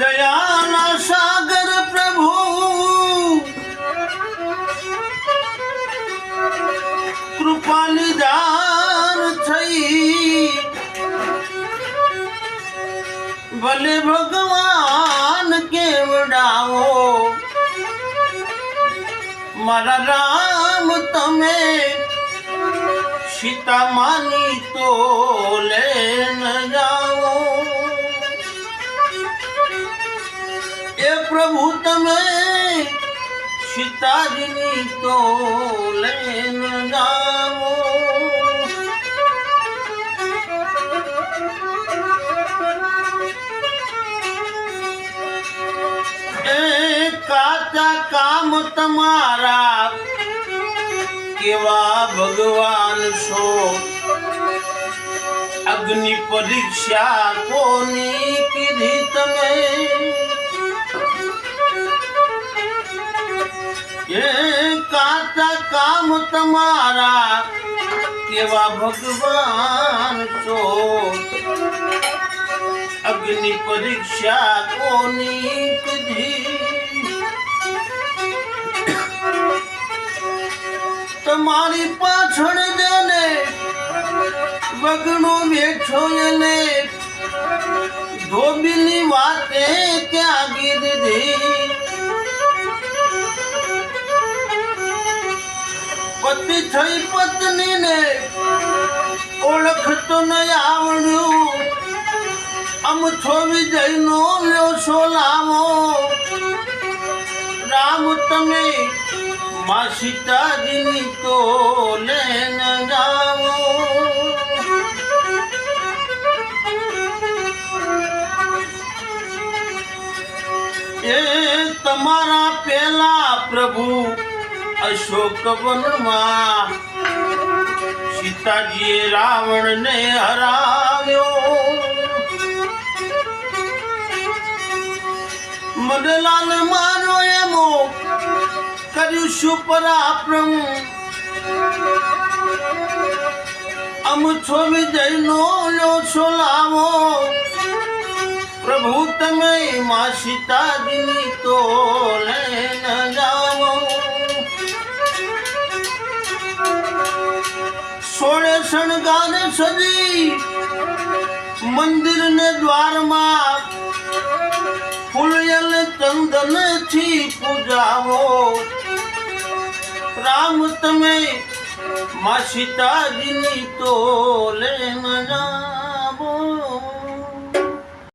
દયાના સાગર પ્રભુ. કૃપાની દાન થઈ. ભલે ભગવાન કેવડાવો, મારા રામ તમે સીતા માની તો એ પ્રભુ તમે સીતાજીની તો લઈને જાઓ કાચા કામ તમારા કેવા ભગવાન છો? અગ્નિ પરીક્ષા કોની કાચા કામ તમારા કેવા ભગવાન છો? અગ્નિ પરીક્ષા કોની કીધી? તમારી પાછળ જને વગણો બેઠો એને ધોબીની વાતે ત્યાગી દીધી. પતિ થઈ પત્નીને ઓળખતો નહીં આવડ્યું. આમ છો વિજયનો લ્યો છો લાવો. રામ તમે મા સીતાજીની તો લેન ગાવો. એ તમારા પેલા પ્રભુ અશોક વનમાં સીતાજીએ રાવણને હરાવ્યો. મદલાલ મારો એમો કર્યું શું પરાક્રમ અમ છો વિજયનો લોછો લાવો. પ્રભુ તમે માં સીતાજીની તો લઈને સોળે શણગાર સજી. મંદિર ને દ્વારમાં ફૂલ ચંદનથી પૂજાવો. રામ તમે માં સીતાજીની તો લેન